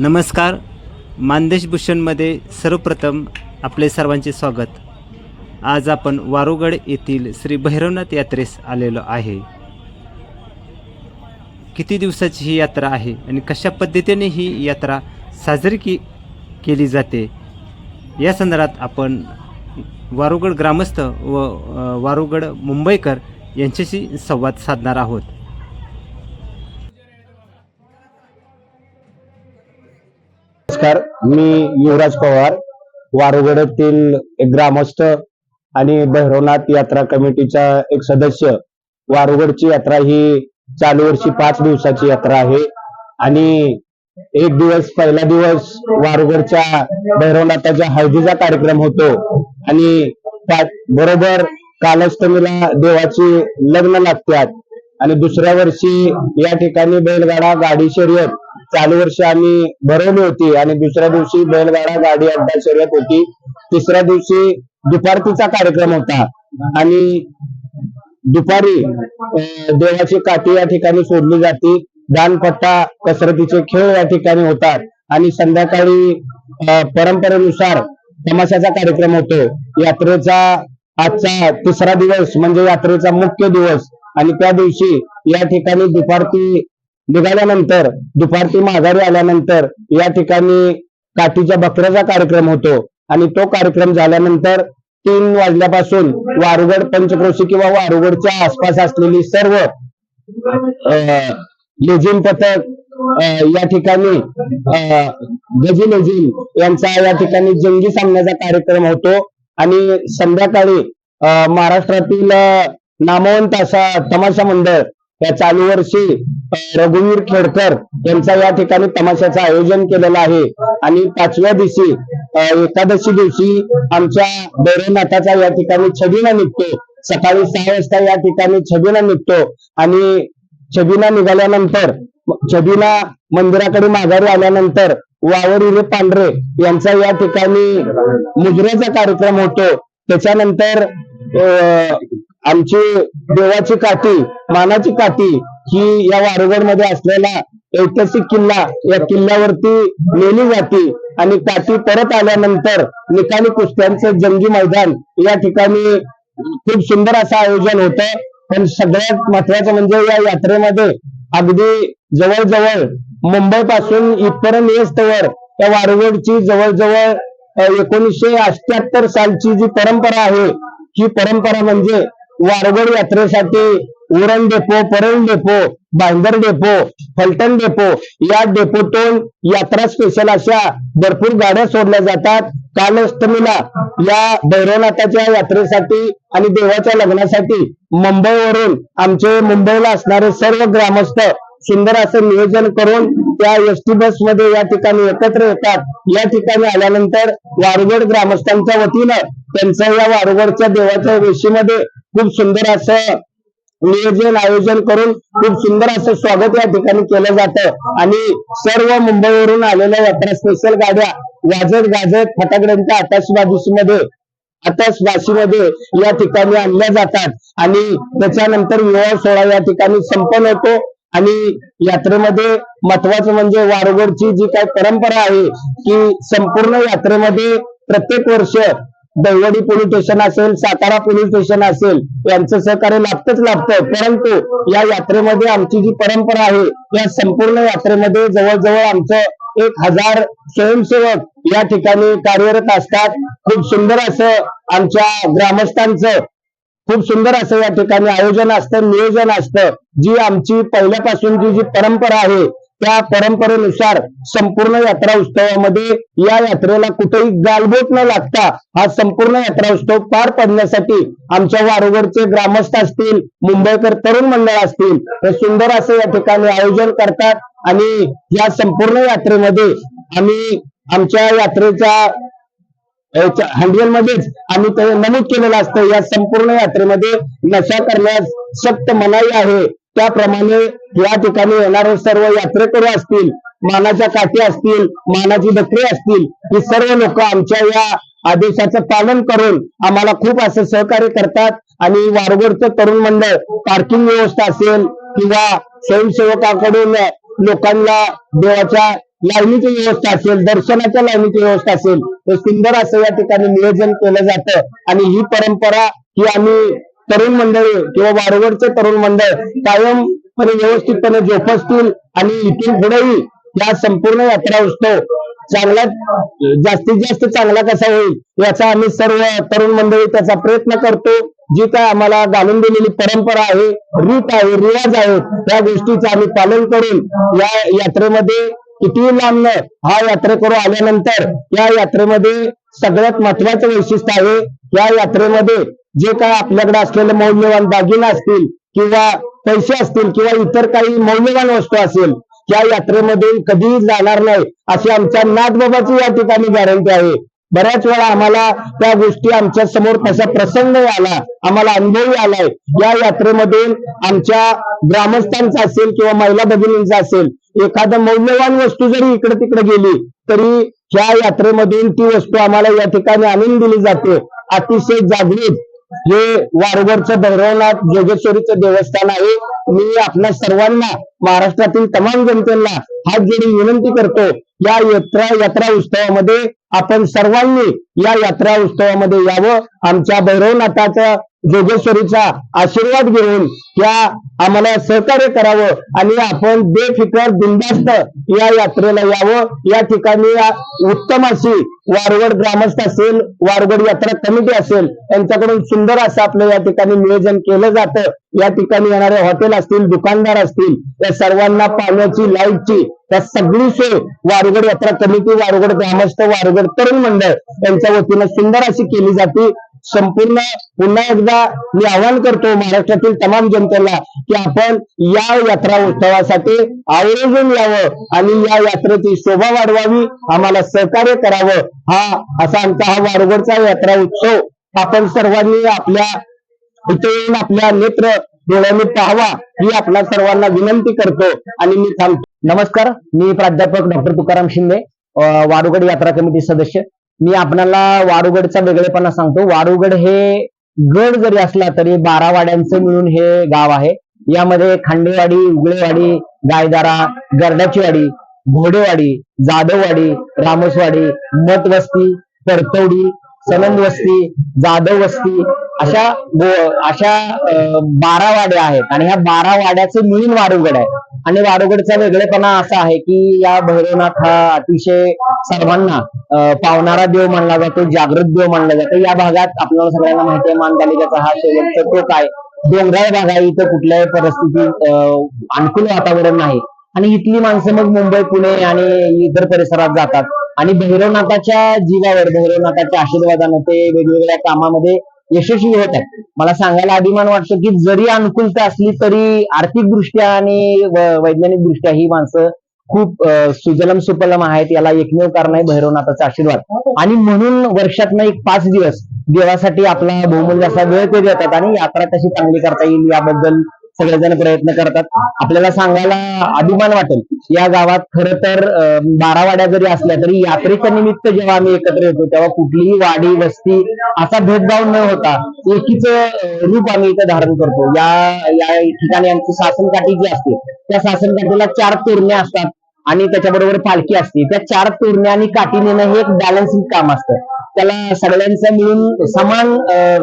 नमस्कार. मानदेश भूषणमध्ये सर्वप्रथम आपले सर्वांचे स्वागत. आज आपण वारुगड येथील श्री भैरवनाथ यात्रेस आलेलो आहे. किती दिवसाची ही यात्रा आहे आणि कशा पद्धतीने ही यात्रा साजरी की केली जाते? या संदर्भात आपण वारुगड ग्रामस्थ व वारुगड मुंबईकर यांच्याशी संवाद साधणार आहोत. नमस्कार मी युवराज पवार वारुगडतील एक ग्रामस्थ आणि भैरवनाथ यात्रा कमिटीचा एक सदस्य. वारुगडची यात्रा ही चालू वर्षी पाच दिवसाची यात्रा आहे. आणि एक दिवस पहिला दिवस वारुगडच्या भैरवनाथाच्या हळदीचा कार्यक्रम होतो. आणि त्या बरोबर कालस्तमीला देवाची लग्न लागतात. आणि दुसऱ्या वर्षी या ठिकाणी बैलगाडा गाडी शर्यत चालू वर्षी आम्ही भरवली होती आणि दुसऱ्या दिवशी बैलगाडा गाडी अड्डा शर्यत होती. तिसऱ्या दिवशी दुपारतीचा कार्यक्रम होता. आणि दुपारी देवाची काठी या ठिकाणी सोडली जाते. दानपट्टा कसरतीचे खेळ या ठिकाणी होतात. आणि संध्याकाळी परंपरेनुसार तमाशाचा कार्यक्रम होतो. यात्रेचा आजचा तिसरा दिवस म्हणजे यात्रेचा मुख्य दिवस. आणि त्या दिवशी या ठिकाणी दुपारती निघाल्यानंतर दुपारची माघारी आल्यानंतर या ठिकाणी काठीच्या बकऱ्याचा कार्यक्रम होतो. आणि तो कार्यक्रम झाल्यानंतर तीन वाजल्यापासून वारुगड पंचक्रोशी किंवा वारुगडच्या आसपास असलेली सर्व अं, लेझिम पथक अं, या ठिकाणी अं, गजी लेझिम यांचा या ठिकाणी जंगी सामन्याचा कार्यक्रम होतो. आणि संध्याकाळी अं, महाराष्ट्रातील नामवंत असा तमाशा मंडळ या चालू वर्षी रघुवीर खेडकर यांचा या ठिकाणी तमाशाचं आयोजन केलेलं आहे. आणि पाचव्या दिवशी एकादशी दिवशी आमच्या भैरवनाथाचा या ठिकाणी छबिना निघतो. सकाळी सहा वाजता या ठिकाणी छबिना निघतो. आणि छबिना निघाल्यानंतर छबिना मंदिराकडे माघारी आल्यानंतर वावर हिरे पांढरे यांचा या ठिकाणी मुजऱ्याचा कार्यक्रम होतो. त्याच्यानंतर अं, आमची देवाची काठी मानाची काठी ही या वारुगडमध्ये असलेला ऐतिहासिक किल्ला या किल्ल्यावरती नेली जाते. आणि काठी परत आल्यानंतर निकाली कुस्त्यांचं जंगी मैदान या ठिकाणी खूप सुंदर असं आयोजन होतं. पण सगळ्यात महत्वाचं म्हणजे या यात्रेमध्ये अगदी जवळजवळ मुंबई पासून इथपर्यंत येस्तवर या वारुगडची जवळजवळ एकोणीसशे अठ्याहत्तर सालची जी परंपरा आहे ही परंपरा म्हणजे वारगड यात्रेसाठी Uran depot Parel depot Bandar depot Phaltan depot या डेपोतून यात्रा स्पेशल अशा भरपूर गाड्या सोडल्या जातात. कालअष्टमीला या भैरवनाथाच्या यात्रेसाठी आणि देवाच्या लग्नासाठी मुंबईवरून आमचे मुंबईला असणारे सर्व ग्रामस्थ सुंदर असं नियोजन करून त्या एस टी बसमध्ये या ठिकाणी एकत्र येतात. या ठिकाणी आल्यानंतर वारुगड ग्रामस्थांच्या वतीनं त्यांचं या वारुगडच्या देवाच्या वेशीमध्ये खूप सुंदर असं नियोजन आयोजन करून खूप सुंदर असं स्वागत या ठिकाणी केलं जातं. आणि सर्व मुंबईवरून आलेल्या यात्रा स्पेशल गाड्या वाजत गाजत फटाकड्यांच्या आताशबाजीमध्ये आताशबाजीमध्ये या ठिकाणी आणल्या जातात. आणि त्याच्यानंतर विवाह सोहळा या ठिकाणी संपन्न होतो. आणि यात्रेमध्ये महत्वाचं म्हणजे वारगडची जी काही परंपरा आहे की संपूर्ण यात्रेमध्ये प्रत्येक वर्ष दहिवडी पोलीस स्टेशन असेल सातारा पोलीस स्टेशन असेल यांचं सहकार्य लागतच लागतं परंतु या यात्रेमध्ये आमची जी परंपरा आहे या संपूर्ण यात्रेमध्ये जवळजवळ आमचं एक हजार स्वयंसेवक या ठिकाणी कार्यरत असतात. खूप सुंदर असं आमच्या ग्रामस्थांचं खूप सुंदर असं या ठिकाणी आयोजन असतं नियोजन असतं. जी आमची पहिल्यापासूनची जी परंपरा आहे त्या परंपरेनुसार संपूर्ण यात्रा उत्सवामध्ये या यात्रेला कुठेही गालबोट न लागता हा संपूर्ण यात्रा उत्सव पार पडण्यासाठी आमच्या वारुगडचे ग्रामस्थ असतील मुंबईकर तरुण मंडळ असतील हे सुंदर असं या ठिकाणी आयोजन करतात. आणि या संपूर्ण यात्रेमध्ये आम्ही आमच्या यात्रेच्या हँडवेल मध्येच आम्ही ते नमूद केलेलं असतं. या संपूर्ण यात्रेमध्ये नशा करण्यास सक्त मनाई आहे. त्याप्रमाणे या ठिकाणी येणारे सर्व यात्रेकरू असतील मानाच्या काठी असतील मानाची बकरी असतील ही सर्व लोक आमच्या या आदेशाचं पालन करून आम्हाला खूप असं सहकार्य करतात. आणि वारगोडचं तरुण मंडळ पार्किंग व्यवस्था असेल किंवा स्वयंसेवकाकडून लोकांना देवाच्या लाईनीची व्यवस्था असेल दर्शनाच्या लाईनीची व्यवस्था असेल हे सुंदर असं या ठिकाणी नियोजन केलं जातं. आणि ही परंपरा ही आम्ही तरुण मंडळी किंवा वारवडचे तरुण मंडळ कायमपणे व्यवस्थितपणे जोपासतील आणि इथून पुढेही या संपूर्ण यात्रा उत्सव चांगला जास्तीत जास्त चांगला कसा होईल याचा आम्ही सर्व तरुण मंडळी त्याचा प्रयत्न करतो. जी काय आम्हाला घालून दिलेली परंपरा आहे रीत आहे रिवाज आहे त्या गोष्टीचं आम्ही पालन करून या यात्रेमध्ये कितीही लांबनं हा यात्रेकरू आल्यानंतर या यात्रेमध्ये सगळ्यात महत्वाचं वैशिष्ट्य आहे या यात्रेमध्ये जे काय आपल्याकडे असलेले मौल्यवान दागिने असतील किंवा पैसे असतील किंवा इतर काही मौल्यवान वस्तू असेल या यात्रेमध्ये कधीही जाणार नाही अशी आमच्या नाथबाबाची या ठिकाणी गॅरंटी आहे. बऱ्याच वेळा आम्हाला त्या गोष्टी आमच्यासमोर तसा प्रसंग आला आम्हाला अनुभवही आलाय या यात्रेमध्ये आमच्या ग्रामस्थांचा असेल किंवा महिला भगिनींचा असेल एखादं मौल्यवान वस्तू जरी इकडे तिकडे गेली तरी ह्या यात्रेमधून ती वस्तू आम्हाला या ठिकाणी आणून दिली जाते अतिशय जागृत. हे वारवरचं भैरवनाथ जोगेश्वरीचं देवस्थान आहे. मी आपल्या सर्वांना महाराष्ट्रातील तमाम जनतेला हात जोडून विनंती करतो या यात्रा यात्रा उत्सवामध्ये आपण सर्वांनी या यात्रा उत्सवामध्ये यावं. आमच्या भैरवनाथाचं जोगेश्वरीचा आशीर्वाद घेऊन त्या आम्हाला सहकार्य करावं आणि आपण बेफिकर बिंदास्त या यात्रेला यावं. या ठिकाणी या उत्तम अशी वारवड ग्रामस्थ असेल वारवड यात्रा कमिटी असेल यांच्याकडून सुंदर असं आपलं या ठिकाणी नियोजन केलं जातं. या ठिकाणी येणारे हॉटेल असतील दुकानदार असतील या सर्वांना पाण्याची लाईटची त्या सगळी सोय वारगड यात्रा कमिटी वारगड ग्रामस्थ वारगड तरुण मंडळ यांच्या वतीनं सुंदर अशी केली जाते. संपूर्ण पुन्हा एकदा मी आवाहन करतो महाराष्ट्रातील तमाम जनतेला की आपण या यात्रा उत्सवासाठी आवर्जून यावं आणि या यात्रेची शोभा वाढवावी. आम्हाला सहकार्य करावं. हा असा आमचा हा वारगडचा यात्रा उत्सव आपण सर्वांनी आपल्या इथे येऊन आपल्या नेत्र डोळ्यांनी पाहावा ही आपल्या सर्वांना विनंती करतो आणि मी थांबतो. नमस्कार. मी प्राध्यापक डॉक्टर तुकाराम शिंदे अं, वारुगड यात्रा कमिटी सदस्य. मी आपल्याला वाडूगडचा वेगळेपणा सांगतो. वाडूगड हे गड जरी असला तरी बारा वाड्यांचं मिळून हे गाव आहे. यामध्ये खांडेवाडी उगळेवाडी गायदारा गर्डाचीवाडी घोडेवाडी जाधववाडी रामसवाडी मठवस्ती परतवडी सनंद वस्ती जाधव वस्ती अशा अशा बारा वाड्या आहेत. आणि ह्या बारा वाड्याचं मिळून वाडूगड आहे. आणि वाडोगडचा वेगळेपणा असा आहे की या भैरवनाथ हा अतिशय सर्वांना पावणारा देव मानला जातो जागृत देव मानला जातो. या भागात आपल्याला सगळ्यांना माहिती आहे मानतालिकाचा हा शेवटचा टोक आहे डोंगराळ भाग आहे. इथं कुठल्याही परिस्थितीत अं, अनुकूल वातावरण नाही. आणि इथली माणसं मग मुंबई पुणे आणि इतर परिसरात जातात. आणि भैरवनाथाच्या जीवावर भैरवनाथाच्या आशीर्वादानं ते वेगवेगळ्या कामामध्ये यशस्वी होत आहेत. मला सांगायला अभिमान वाटतो की जरी अनुकूलता असली तरी आर्थिक दृष्ट्या आणि वैज्ञानिक दृष्ट्या ही माणसं खूप सुजलम सुपलम आहेत. याला एकमेव कारण आहे भैरवनाथाचा आशीर्वाद. आणि म्हणून वर्षातनं एक पाच दिवस देवासाठी आपला बहुमूल्य असा वेळ ते देतात आणि यात्रा कशी चांगली करता येईल याबद्दल सगळेजण प्रयत्न करतात. आपल्याला सांगायला अभिमान वाटेल. या गावात खर तर बारावाड्या जरी असल्या तरी यात्रेच्या निमित्त जेव्हा आम्ही एकत्र येतो तेव्हा कुठलीही वाडी वस्ती असा भेदभाव न होता एकीच रूप आम्ही इथं धारण करतो. या या ठिकाणी आमची शासनकाठी जी असते त्या शासनकाठीला चार तोरणे असतात. आणि त्याच्याबरोबर पालखी असते. त्या चार तोरण्या आणि काठी नेणं हे एक बॅलन्सिंग काम असतं. त्याला सगळ्यांचं मिळून समान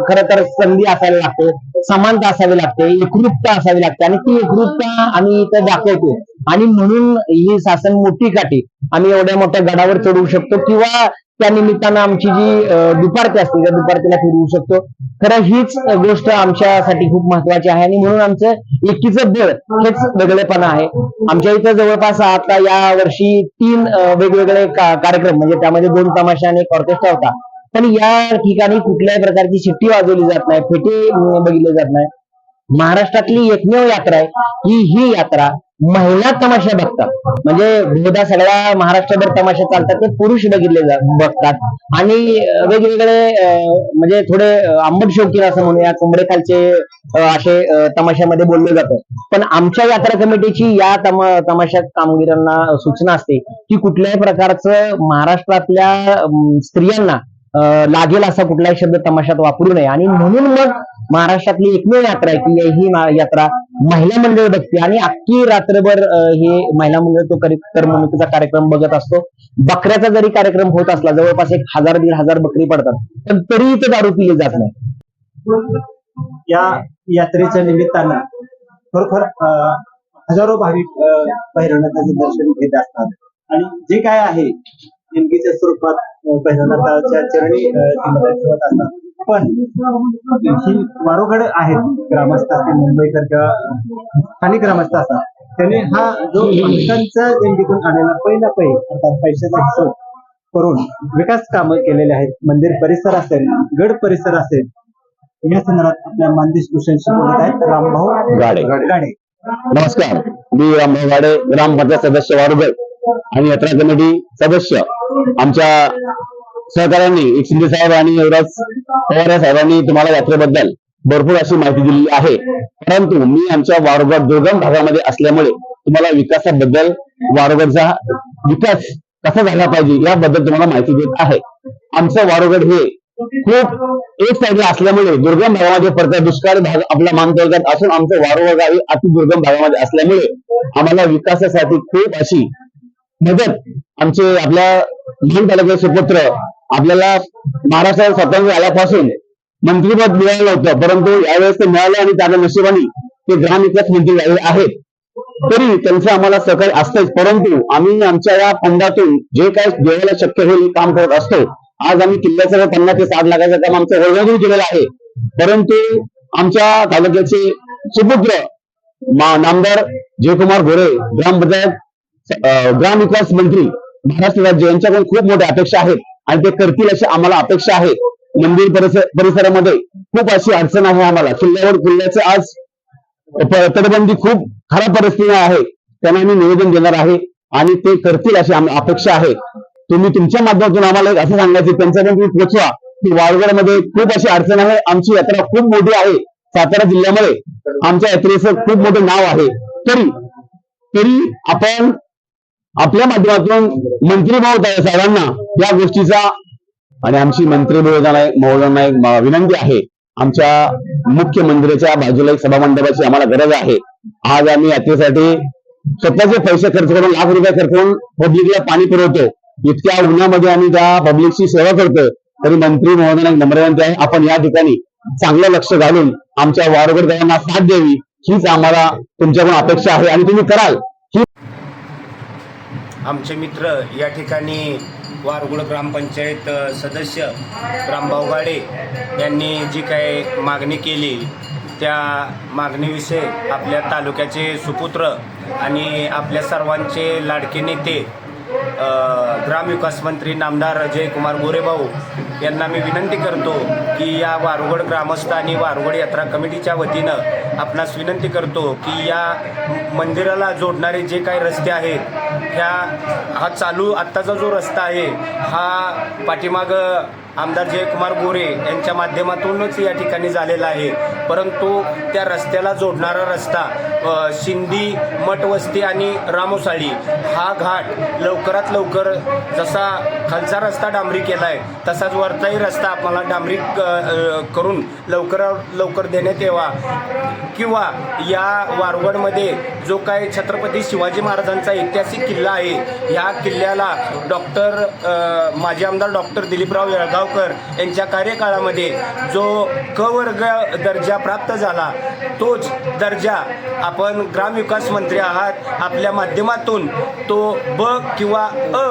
खर तर संधी असायला लागते. समानता असावी लागते. एकरूपता असावी लागते. आणि ती एकरूपता आम्ही इथं दाखवतो. आणि म्हणून ही शासन मोठी काठी. आम्ही एवढ्या मोठ्या गडावर चढवू शकतो किंवा त्या निमित्तानं आमची जी दुपारती असते त्या दुपारतीला फिरवू शकतो. खरं हीच गोष्ट आमच्यासाठी खूप महत्वाची आहे आणि म्हणून आमचं एकीचं बळ हेच वेगळेपणा आहे. आमच्या इथं जवळपास आता या वर्षी तीन वेगवेगळे कार्यक्रम म्हणजे त्यामध्ये दोन तमाशा आणि एक ऑर्केस्ट्रा होता. पण या ठिकाणी कुठल्याही प्रकारची शिट्टी वाजवली जात नाही फेटे बघितली बघितले जात नाही. महाराष्ट्रातली एकमेव यात्रा आहे ही ही यात्रा महिला तमाशा बघतात. म्हणजे बहुधा सगळ्या महाराष्ट्रभर तमाशा चालतात ते पुरुष बघितले बघतात. आणि वेगवेगळे म्हणजे थोडे आंबट शौकीन असं म्हणूया कोंबडे खालचे असे तमाशामध्ये बोललं जातं पण आमच्या यात्रा कमिटीची या तम तमाशात कामगिरांना सूचना असते की कुठल्याही प्रकारचं महाराष्ट्रातल्या स्त्रियांना लागेल असा कुठलाही शब्द तमाशात वापरू नये. आणि म्हणून मग महाराष्ट्रातली एकमेव यात्रा आहे की ही यात्रा महिला मंडळ बघते. आणि अख्खी रात्रभर हे महिला मंडळ तो करी- करमणुकीचा कार्यक्रम बघत असतो. बकऱ्याचा जरी कार्यक्रम होत असला जवळपास एक हजार दीड हजार बकरी पडतात. पण तरीही इथं दारू पिली जात नाही. या यात्रेच्या निमित्तानं खरोखर अं, हजारो भाविक भैरवनाथाचे दर्शन घेत असतात. आणि जे काय आहे देणगीच्या स्वरूपात भैरवनाथाच्या चरणी ठेवत असतात. पण ही वारोगड आहेत ग्रामस्थ असतील मुंबईकर किंवा स्थानिक ग्रामस्थ असतात त्यांनी हा जो भाविकांच्या देणगीतून आलेला पहिला पै अर्थात पैशाचा हिशोब करून विकास कामं केलेले आहेत मंदिर परिसर असेल गड परिसर असेल या संदर्भात आपल्या मानदेश भूषणशी बोलत आहेत रामभाऊ गाडे. गाडे. नमस्कार. मी रामभाऊ गाडे ग्रामपंचायत सदस्य वारुगड. आणि यात्रा कमिटी सदस्य आमच्या सहकाऱ्यांनी एक शिंदे साहेब आणि युवराज पवार या साहेबांनी तुम्हाला यात्रेबद्दल भरपूर अशी माहिती दिली आहे. परंतु मी आमच्या वारुगड दुर्गम भागामध्ये असल्यामुळे तुम्हाला विकासाबद्दल वारुगडचा विकास कसा झाला पाहिजे याबद्दल तुम्हाला माहिती देत आहे. आमचं वारोगड हे खूप एक साईडला असल्यामुळे दुर्गम भागामध्ये पडतात दुष्काळ भाग आपला मानतोर्गात असून आमचं वारुगड हे अति दुर्गम भागामध्ये असल्यामुळे आम्हाला विकासासाठी खूप अशी मदत आमचे आपल्या महान तालुक्याचे सुपुत्र आपल्याला महाराष्ट्रात स्वातंत्र्य आल्यापासून मंत्रीपद मिळालं होतं परंतु यावेळेस ते मिळालं आणि त्याला नशिबाने ते ग्रामविकास मंत्री झाले आहेत. तरी त्यांचं आम्हाला सहकार्य असतंच परंतु आम्ही आमच्या या फंडातून जे काय देवाला शक्य होईल काम करत असतो. आज आम्ही किल्ल्याचं पन्नास ते साठ लाखाचं काम आमचं वर्गातून केलेलं आहे. परंतु आमच्या तालुक्याचे सुपुत्र नामदार जयकुमार गोरे ग्रामपंचायत ग्राम ग्रामविकास मंत्री महाराष्ट्र राज्य यांच्याकडून खूप मोठ्या अपेक्षा आहेत आणि ते करतील अशी आम्हाला अपेक्षा आहे. मंदिर परिसर परिसरामध्ये खूप अशी अडचण आहे आम्हाला. किल्ल्यावर किल्ल्याचं आज तटबंदी खूप खराब परिस्थिती आहे. त्यांना आम्ही निवेदन देणार आहे आणि ते करतील अशी अपेक्षा आहे. तुम्ही तुमच्या माध्यमातून आम्हाला एक असं सांगायचं त्यांच्याकडून तुम्ही पोचवा की वाळगडमध्ये खूप अशी अडचण आहे. आमची यात्रा खूप मोठी आहे. सातारा जिल्ह्यामध्ये आमच्या यात्रेचं खूप मोठं नाव आहे. तरी तरी आपण आपल्या माध्यमातून मंत्री महोदय साहेबांना या गोष्टीचा आणि आमची मंत्री महोदयांना महोदयांना एक विनंती आहे. आमच्या मुख्य मंदिराच्या बाजूला एक सभामंडपाची आम्हाला गरज आहे. आज आम्ही यात्रेसाठी स्वतःचे पैसे खर्च करून लाख रुपये खर्च करून पब्लिकला पाणी पुरवतो. इतक्या उन्हामध्ये आम्ही त्या पब्लिकची सेवा करतो तरी मंत्री महोदयांना एक नम्र विनंती आहे. आपण या ठिकाणी चांगलं लक्ष घालून आमच्या वारगडकरांना साथ द्यावी. हीच आम्हाला तुमच्याकडून अपेक्षा आहे आणि तुम्ही कराल. आमचे मित्र या ठिकाणी वारगुड ग्रामपंचायत सदस्य रामभाऊ गाडे यांनी जी काही मागणी केली त्या मागणीविषयी आपल्या तालुक्याचे सुपुत्र आणि आपल्या सर्वांचे लाडके नेते ग्रामविकास मंत्री नामदार जयकुमार गोरेभाऊ यांना मी विनंती करतो की या वारुगड ग्रामस्थ आणि वारुगड यात्रा कमिटीच्या वतीनं आपणास विनंती करतो की या मंदिराला जोडणारे जे काही रस्ते आहेत ह्या हा चालू आत्ताचा जो रस्ता आहे हा पाठीमागं आमदार जयकुमार गोरे यांच्या माध्यमातूनच या ठिकाणी झालेला आहे. परंतु त्या रस्त्याला जोडणारा रस्ता शिंदी मठवस्ती आणि रामोसाळी हा घाट लवकरात लवकर जसा खालचा रस्ता डांबरी केला आहे तसाच वरचाही रस्ता आपल्याला डांबरी करून लवकरात लवकर देण्यात यावा. किंवा या वारवडमध्ये जो काही छत्रपती शिवाजी महाराजांचा ऐतिहासिक किल्ला आहे या किल्ल्याला डॉक्टर माजी आमदार डॉक्टर दिलीपराव येळगावकर यांच्या कार्यकाळामध्ये जो क वर्ग दर्जा प्राप्त झाला तोच दर्जा आप आपण ग्रामविकास मंत्री आहात. आपल्या माध्यमातून तो ब किंवा अ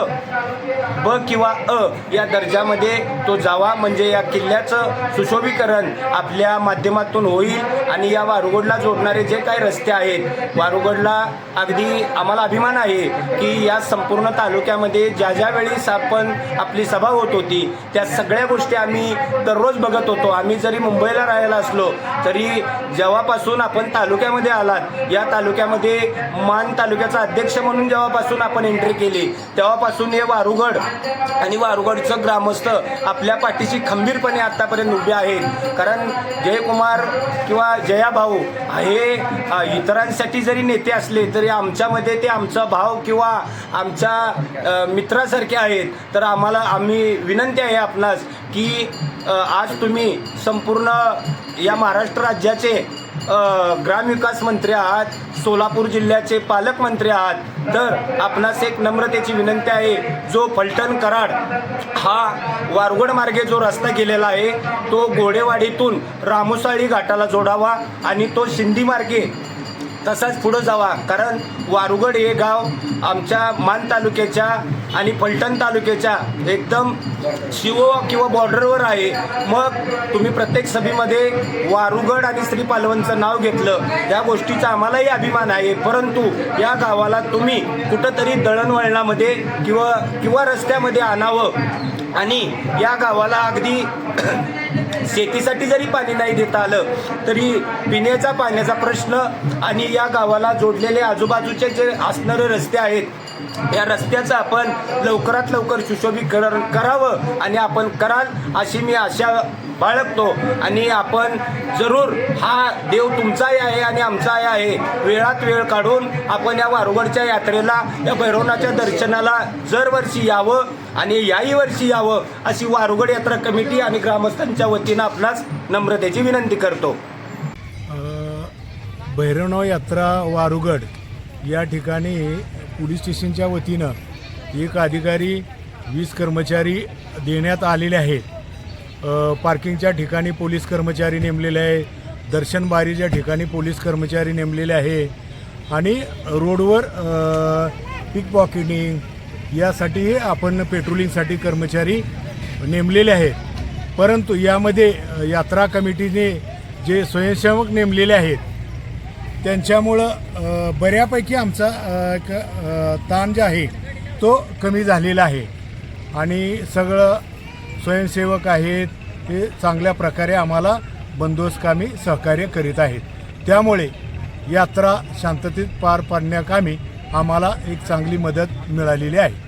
ब किंवा अ या दर्जामध्ये तो जावा. म्हणजे या किल्ल्याचं सुशोभीकरण आपल्या माध्यमातून होईल आणि या वारुगडला जोडणारे जे काही रस्ते आहेत वारुगडला अगदी आम्हाला अभिमान आहे की या संपूर्ण तालुक्यामध्ये ज्या ज्या वेळेस आपण आपली सभा होत होती त्या सगळ्या गोष्टी आम्ही दररोज बघत होतो. आम्ही जरी मुंबईला राहायला असलो तरी जेव्हापासून आपण तालुक्यामध्ये आलात या तालुक्यामध्ये मान तालुक्याचा अध्यक्ष म्हणून जेव्हापासून आपण एंट्री केली तेव्हापासून हे वारुगड आणि वारुगडचं ग्रामस्थ आपल्या पाठीशी खंबीरपणे आत्तापर्यंत उभे आहेत. कारण जयकुमार किंवा जया भाऊ हे इतरांसाठी जरी नेते असले तरी आमच्यामध्ये ते आमचा भाव किंवा आमच्या मित्रासारखे आहेत. तर आम्हाला आम्ही विनंती आहे आपणास की आज तुम्ही संपूर्ण या महाराष्ट्र राज्याचे ग्रामविकास मंत्री आहात सोलापूर जिल्ह्याचे पालकमंत्री आहात. तर आपणास एक नम्रतेची विनंती आहे जो फलटण कराड हा वारगोड मार्गे जो रस्ता गेलेला आहे तो गोडेवाडीतून रामोसाळी घाटाला जोडावा आणि तो शिंदी मार्गे तसाच पुढं जावा. कारण वारुगड हे गाव आमच्या मान तालुक्याच्या आणि फलटण तालुक्याच्या एकदम शिवो किंवा बॉर्डरवर आहे. मग तुम्ही प्रत्येक सभेमध्ये वारुगड आणि श्री पालवनचं नाव घेतलं. या गोष्टीचा आम्हालाही अभिमान आहे. परंतु या गावाला तुम्ही कुठंतरी दळणवळणामध्ये किंवा किंवा रस्त्यामध्ये आणावं. आणि या गावाला अगदी शेतीसाठी जरी पाणी नाही देता आलं तरी पिण्याचा पाण्याचा प्रश्न आणि या गावाला जोडलेले आजूबाजूचे जे असणारे रस्ते आहेत या रस्त्याचं आपण लवकरात लवकर सुशोभीकरण करावं आणि आपण कराल अशी मी आशा बाळगतो. आणि आपण जरूर हा देव तुमचाही आहे आणि आमचाही आहे. वेळात वेळ काढून आपण या वारुगडच्या यात्रेला या भैरवनाच्या दर्शनाला दरवर्षी यावं आणि याही वर्षी यावं अशी वारुगड यात्रा कमिटी आणि ग्रामस्थांच्या वतीनं आपणास नम्रतेची विनंती करतो. भैरवनाव यात्रा वारुगड या ठिकाणी पोलीस स्टेशनच्या वतीनं एक अधिकारी वीस कर्मचारी देण्यात आलेले आहेत. पार्किंगच्या ठिकाणी पोलीस कर्मचारी नेमलेले आहे दर्शनबारीच्या ठिकाणी पोलीस कर्मचारी नेमलेले आहे आणि रोडवर पिक पॉकेटिंग यासाठी आपण पेट्रोलिंगसाठी कर्मचारी नेमलेले आहेत. परंतु यामध्ये यात्रा कमिटीने जे स्वयंसेवक नेमलेले आहेत त्यांच्यामुळं बऱ्यापैकी आमचा एक ताण जे आहे तो कमी झालेला आहे. आणि सगळं स्वयंसेवक आहेत ते चांगल्या प्रकारे आम्हाला बंदोबस्तकामी सहकार्य करीत आहेत. त्यामुळे यात्रा शांततेत पार पाडण्याकामी आम्हाला एक चांगली मदत मिळालेली आहे.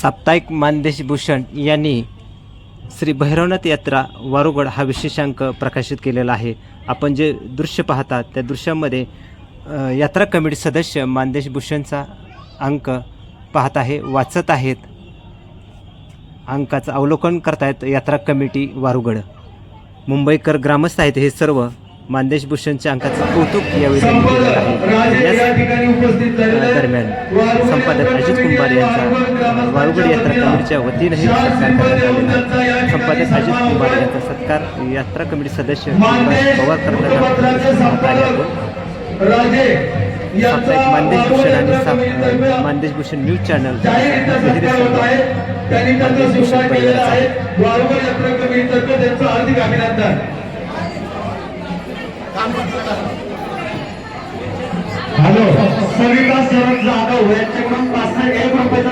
साप्ताहिक मानदेश भूषण यांनी श्री भैरवनाथ यात्रा वारुगड हा विशेषांक प्रकाशित केलेला आहे. आपण जे दृश्य पाहता त्या दृश्यामध्ये यात्रा कमिटी सदस्य मानदेश भूषणचा अंक पाहत आहे वाचत आहेत. अंकाचं अवलोकन करतायत यात्रा कमिटी वारुगड. मुंबईकर ग्रामस्थ आहेत हे सर्व मानदेश भूषणच्या अंकाचं कौतुक यावेळी आहे. दरम्यान संपादक अजित कुंभार यांचा वारुगड यात्रा कमिटीच्या वतीनंही सत्कार करण्यात आलेला संपादक अजित कुंभार यांचा सत्कार यात्रा कमिटी सदस्य पवार करताना कार्यातून साप्ताहिक मानदेश भूषण आणि साप Mandesh Bhushan news channel Mandesh Bhushan hello Savita Saral Jadhav यांच्याकडून पाच एक रुपयाचा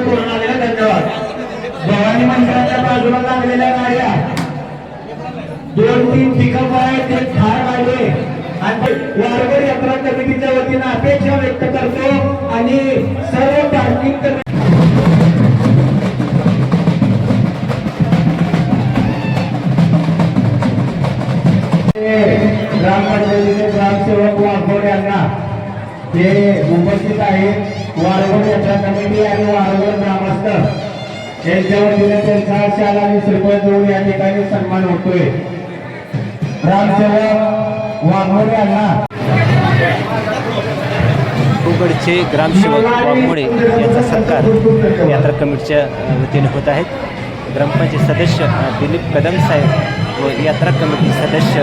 भवानी मंदिराच्या बाजूला लागलेल्या गाड्या. दोन तीन पिकअप आहेत ते ठार काढले आणि वारकरी यात्रा कमिटीच्या वतीनं अपेक्षा व्यक्त करतो आणि सर्व पार्किंग कर ग्रामपंचायतीचे ग्रामसेवक वाघोड यांना ते उपस्थित आहेत. वारगोड यात्रा कमिटी आणि वारगोड ग्रामस्थ यांच्या वतीने त्यांचा शाल आणि श्रीफळ देऊन या ठिकाणी सन्मान होतोय. यांना ग्रामसेवक वाघमोडे यांचा सत्कार यात्रा कमिटीच्या वतीने होत आहेत. ग्रामपंचायत सदस्य दिलीप कदम साहेब व यात्रा कमिटी सदस्य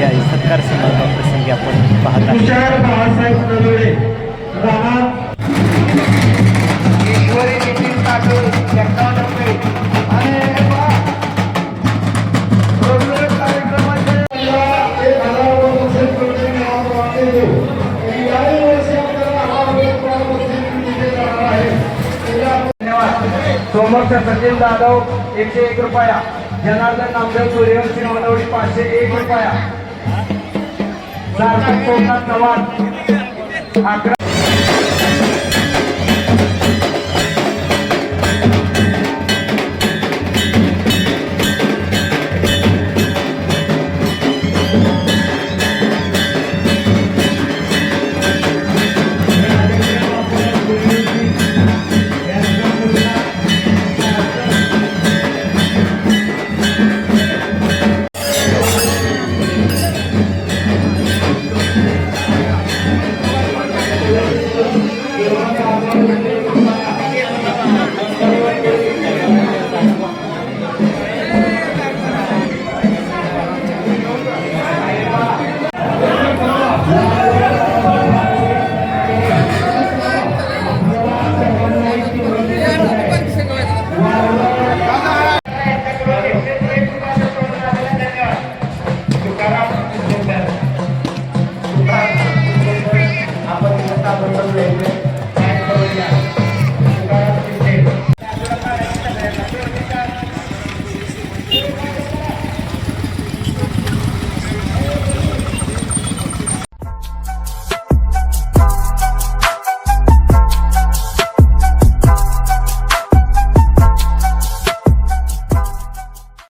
या सत्कार समारंभ प्रसंगी आपण पाहत आहोत. सोमवारच्या सचिन जाधव एकशे एक रुपया. जनार्दन नामदेव सूर्यवंशी नवनवडी पाचशे एक रुपया. सार्थक सोमनाथ चव्हाण अकरा